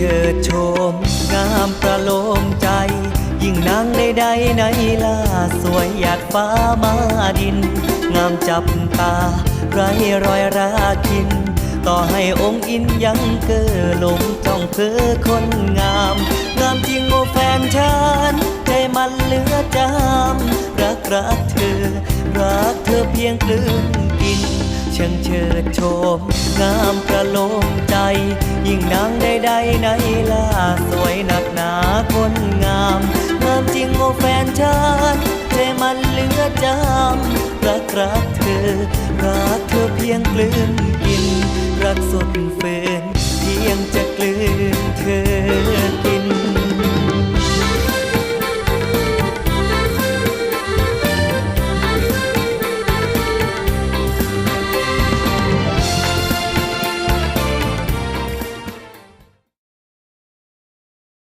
ชิดโชม งามประโลมใจ ยิ่งนางใดๆในล่าสวยหยาดฟ้ามาดิน งามจับตาไรรอยราคิน ต่อให้องค์อินยังเกอหลงจ้องเพื่อคนงาม งามจริงโอแฟนฉันใจมันเหลือจามรักรักเธอ รักเธอเพียงกลืนกินเชิงเชิดโชม งามประโลมใจ ยิ่งนาง ในล่าสวยหนักหนาคนงามงามจริงโอแฟนฉันใจมันเหลือจำรักรักเธอ รักเธอเพียงกลืนกิน รักสุดฝืนเพียงจะกลืน